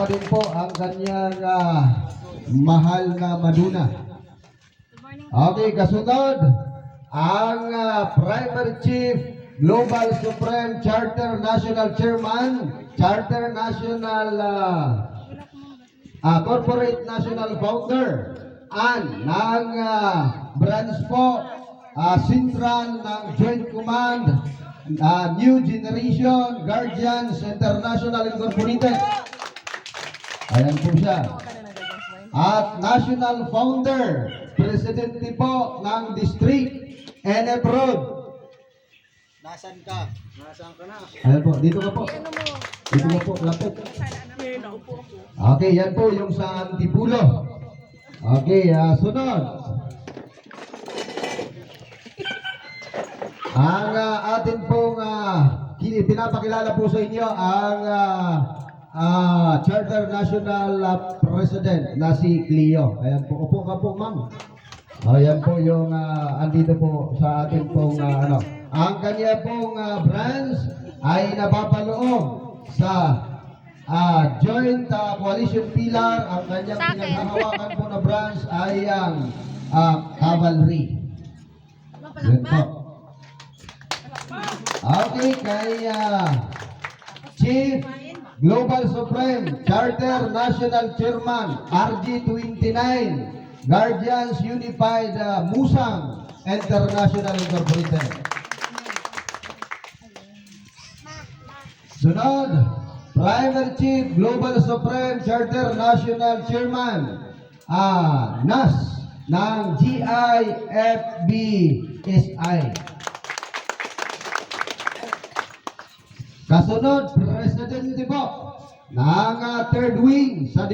pa din po ang kanyang ah, mahal na maduna. Okay, kasunod, ang ah, Primary Chief, Global Supreme Charter National Chairman, Charter National ah, ah, Corporate National Founder, and ng ah, branch po, ah, Central ng Joint Command, ah, New Generation Guardians International Incorporated. Ayan po siya. At National Founder, Presidente po ng District NF Road. Nasaan ka? Nasaan ka na? Ayan po, dito ka po. Dito ka po, lapit. Okay, yan po yung sa Antipulo. Okay, ah, sunod. Ang ah, atin pong ah, ki- pinapakilala po sa inyo ang ah, ah, Charter National ah, President na si Cleo. Ayan po, upo ka po ma'am. Ayan po yung ah, andito po sa ating pong ah, ano. Ang kanya pong ah, branch ay napapaloob sa ah, Joint ah, Coalition Pillar. Ang kanyang pinaghahawakan po na branch ay ang ah, Cavalry. Yan po. Okay, kay ah, Chief Global Supreme Charter National Chairman RG29 Guardians Unified ah, Musang International Incorporated. Sunod, Primary Chief Global Supreme Charter National Chairman ah, NAS ng GIFBSI. Kasunod, Presidente po ng ah, Third Wing sa